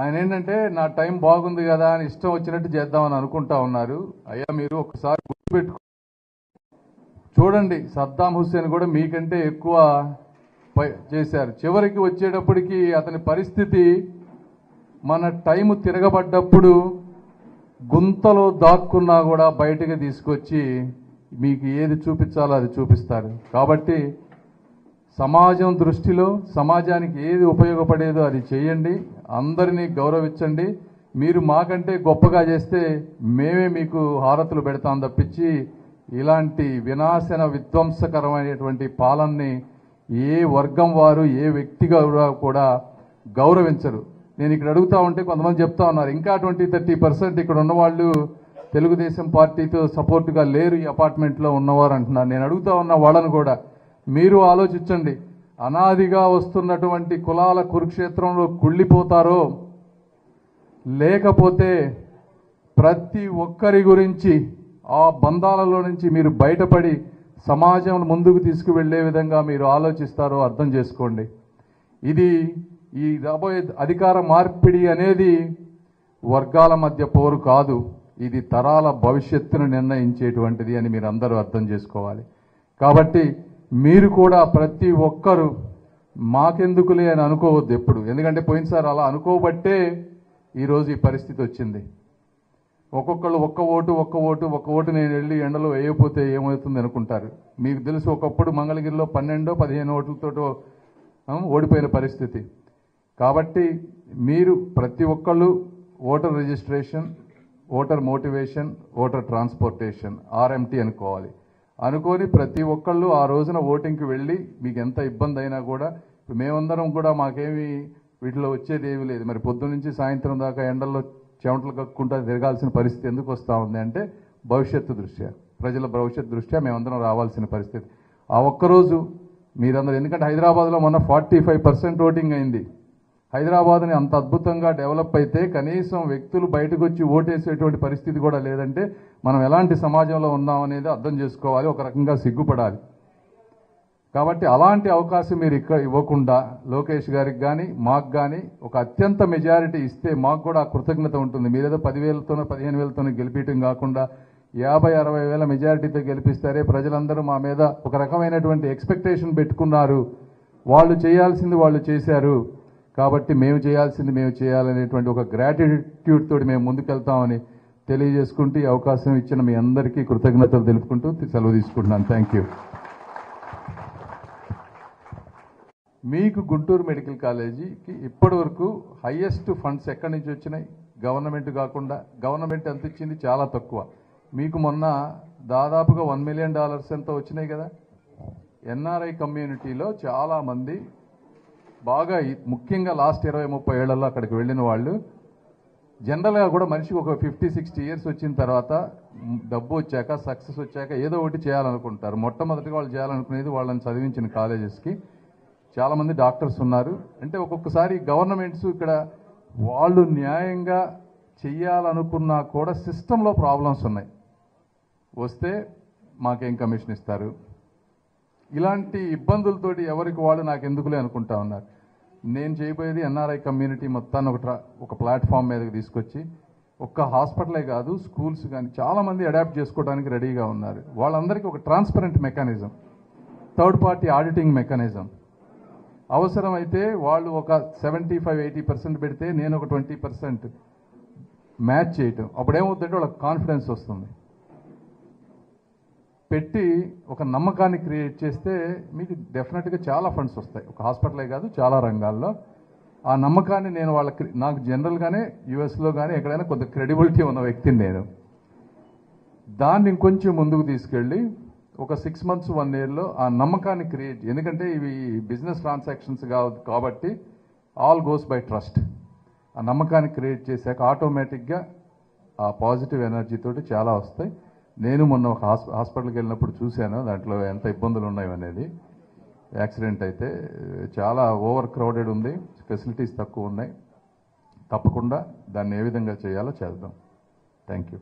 ఆయన ఏంటంటే నా టైం బాగుంది కదా అని ఇష్టం వచ్చినట్టు చేద్దామని అనుకుంటా ఉన్నారు. అయ్యా మీరు ఒకసారి గుర్తుపెట్టుకో చూడండి సద్దాం హుస్సేన్ కూడా మీకంటే ఎక్కువ చేశారు. చివరికి వచ్చేటప్పటికి అతని పరిస్థితి మన టైం తిరగబడ్డప్పుడు గుంతలో దాక్కున్నా కూడా బయటకు తీసుకొచ్చి మీకు ఏది చూపించాలో అది చూపిస్తారు. కాబట్టి సమాజం దృష్టిలో సమాజానికి ఏది ఉపయోగపడేదో అది చేయండి అందరినీ గౌరవించండి. మీరు మాకంటే గొప్పగా చేస్తే మేమే మీకు హారతులు పెడతాం తప్పించి ఇలాంటి వినాశన విధ్వంసకరమైనటువంటి పాలనని ఏ వర్గం వారు ఏ వ్యక్తిగా కూడా గౌరవించరు. నేను ఇక్కడ అడుగుతా ఉంటే కొంతమంది చెప్తా ఉన్నారు ఇంకా ట్వంటీ థర్టీ పర్సెంట్ ఇక్కడ ఉన్నవాళ్ళు తెలుగుదేశం పార్టీతో సపోర్ట్గా లేరు ఈ అపార్ట్మెంట్లో ఉన్నవారు అంటున్నారు. నేను అడుగుతా ఉన్న వాళ్ళను కూడా మీరు ఆలోచించండి. అనాదిగా వస్తున్నటువంటి కులాల కురుక్షేత్రంలో కుళ్ళిపోతారో లేకపోతే ప్రతి ఒక్కరి గురించి ఆ బంధాలలో నుంచి మీరు బయటపడి సమాజం ముందుకు తీసుకువెళ్ళే విధంగా మీరు ఆలోచిస్తారో అర్థం చేసుకోండి. ఇది ఈ రాబోయే అధికార మార్పిడి అనేది వర్గాల మధ్య పోరు కాదు. ఇది తరాల భవిష్యత్తును నిర్ణయించేటువంటిది అని మీరు అందరూ అర్థం చేసుకోవాలి. కాబట్టి మీరు కూడా ప్రతి ఒక్కరూ మాకెందుకులే అని అనుకోవద్దు ఎప్పుడు. ఎందుకంటే పోయినసారి అలా అనుకోబట్టే ఈరోజు ఈ పరిస్థితి వచ్చింది. ఒక్కొక్కళ్ళు ఒక్క ఓటు ఒక్క ఓటు ఒక్క ఓటు నేను వెళ్ళి ఎండలో వేయకపోతే ఏమవుతుంది అనుకుంటారు. మీకు తెలుసు ఒకప్పుడు మంగళగిరిలో పన్నెండో పదిహేను ఓట్లతో ఓడిపోయిన పరిస్థితి. కాబట్టి మీరు ప్రతి ఒక్కళ్ళు voter registration voter motivation voter transportation RMT అనుకోవాలి. అనుకోని ప్రతి ఒక్కళ్ళు ఆ రోజున ఓటింగ్కి వెళ్ళి మీకు ఎంత ఇబ్బంది అయినా కూడా మేమందరం కూడా మాకేమి వీటిలో వచ్చేది ఏమీ లేదు. మరి పొద్దున్న నుంచి సాయంత్రం దాకా ఎండల్లో చెమటలు కక్కుంటా తిరగాల్సిన పరిస్థితి ఎందుకు వస్తూ ఉంది అంటే భవిష్యత్తు దృష్ట్యా ప్రజల భవిష్యత్తు దృష్ట్యా మేమందరం రావాల్సిన పరిస్థితి. ఆ ఒక్కరోజు మీరందరూ ఎందుకంటే హైదరాబాద్లో మొన్న ఫార్టీ ఫైవ్ పర్సెంట్ ఓటింగ్ అయింది. హైదరాబాద్ని అంత అద్భుతంగా డెవలప్ అయితే కనీసం వ్యక్తులు బయటకు వచ్చి ఓటేసేటువంటి పరిస్థితి కూడా లేదంటే మనం ఎలాంటి సమాజంలో ఉన్నామనేది అర్థం చేసుకోవాలి ఒక రకంగా సిగ్గుపడాలి. కాబట్టి అలాంటి అవకాశం మీరు ఇక్కడ ఇవ్వకుండా లోకేష్ గారికి కానీ మాకు కానీ ఒక అత్యంత మెజారిటీ ఇస్తే మాకు కూడా కృతజ్ఞత ఉంటుంది. మీరేదో పదివేలతోనో పదిహేను వేలతోనో గెలిపించడం కాకుండా యాభై అరవై వేల మెజారిటీతో గెలిపిస్తారే ప్రజలందరూ మా మీద ఒక రకమైనటువంటి ఎక్స్పెక్టేషన్ పెట్టుకున్నారు. వాళ్ళు చేయాల్సింది వాళ్ళు చేశారు. కాబట్టి మేము చేయాల్సింది మేము చేయాలనేటువంటి ఒక గ్రాటిట్యూడ్ తోటి మేము ముందుకెళ్తామని తెలియజేసుకుంటూ ఈ అవకాశం ఇచ్చిన మీ అందరికీ కృతజ్ఞతలు తెలుపుకుంటూ సెలవు తీసుకుంటున్నాను. థ్యాంక్ యూ మీకు గుంటూరు మెడికల్ కాలేజీకి ఇప్పటి వరకు ఫండ్స్ ఎక్కడి నుంచి వచ్చినాయి? గవర్నమెంట్ కాకుండా గవర్నమెంట్ ఎంత ఇచ్చింది? చాలా తక్కువ. మీకు మొన్న దాదాపుగా వన్ మిలియన్ డాలర్స్ ఎంత వచ్చినాయి కదా? ఎన్ఆర్ఐ కమ్యూనిటీలో చాలామంది బాగా ముఖ్యంగా లాస్ట్ ఇరవై ముప్పై ఏళ్ళలో అక్కడికి వెళ్ళిన వాళ్ళు జనరల్గా కూడా మనిషికి ఒక ఫిఫ్టీ సిక్స్టీ ఇయర్స్ వచ్చిన తర్వాత డబ్బు వచ్చాక సక్సెస్ వచ్చాక ఏదో ఒకటి చేయాలనుకుంటారు. మొట్టమొదటిగా వాళ్ళు చేయాలనుకునేది వాళ్ళని చదివించిన కాలేజెస్కి. చాలామంది డాక్టర్స్ ఉన్నారు. అంటే ఒక్కొక్కసారి గవర్నమెంట్స్ ఇక్కడ వాళ్ళు న్యాయంగా చెయ్యాలనుకున్నా కూడా సిస్టంలో ప్రాబ్లమ్స్ ఉన్నాయి. వస్తే మాకేం కమిషన్ ఇస్తారు? ఇలాంటి ఇబ్బందులతోటి ఎవరికి వాళ్ళు నాకు ఎందుకులే అనుకుంటా ఉన్నారు. నేను చేయబోయేది ఎన్ఆర్ఐ కమ్యూనిటీ మొత్తాన్ని ఒక ట్రా- ఒక ప్లాట్ఫామ్ మీదకి తీసుకొచ్చి ఒక్క హాస్పిటలే కాదు స్కూల్స్ కానీ చాలామంది అడాప్ట్ చేసుకోవడానికి రెడీగా ఉన్నారు. వాళ్ళందరికీ ఒక transparent mechanism third party auditing mechanism అవసరమైతే వాళ్ళు ఒక సెవెంటీ ఫైవ్ ఎయిటీ పర్సెంట్ పెడితే నేను ఒక ట్వంటీ పర్సెంట్ మ్యాచ్ చేయటం. అప్పుడు ఏమవుతుందంటే వాళ్ళకి కాన్ఫిడెన్స్ వస్తుంది. పెట్టి ఒక నమ్మకాన్ని క్రియేట్ చేస్తే మీకు డెఫినెట్గా చాలా ఫండ్స్ వస్తాయి. ఒక హాస్పిటలే కాదు చాలా రంగాల్లో. ఆ నమ్మకాన్ని నేను వాళ్ళకి నాకు జనరల్గానే యుఎస్లో కానీ ఎక్కడైనా కొంత క్రెడిబిలిటీ ఉన్న వ్యక్తిని నేను. దాన్ని ఇంకొంచెం ముందుకు తీసుకెళ్ళి ఒక సిక్స్ మంత్స్ వన్ ఇయర్లో ఆ నమ్మకాన్ని క్రియేట్ ఎందుకంటే ఇవి బిజినెస్ ట్రాన్సాక్షన్స్ కాబట్టి ఆల్ గోస్ బై ట్రస్ట్ ఆ నమ్మకాన్ని క్రియేట్ చేశాక ఆటోమేటిక్గా ఆ పాజిటివ్ ఎనర్జీతోటి చాలా వస్తాయి. నేను మొన్న ఒక హాస్ప హాస్పిటల్కి వెళ్ళినప్పుడు చూశాను. దాంట్లో ఎంత ఇబ్బందులు ఉన్నాయి అనేది. యాక్సిడెంట్ అయితే చాలా ఓవర్ క్రౌడెడ్ ఉంది. ఫెసిలిటీస్ తక్కువ ఉన్నాయి. తప్పకుండా దాన్ని ఏ విధంగా చేయాలో చేద్దాం. Thank you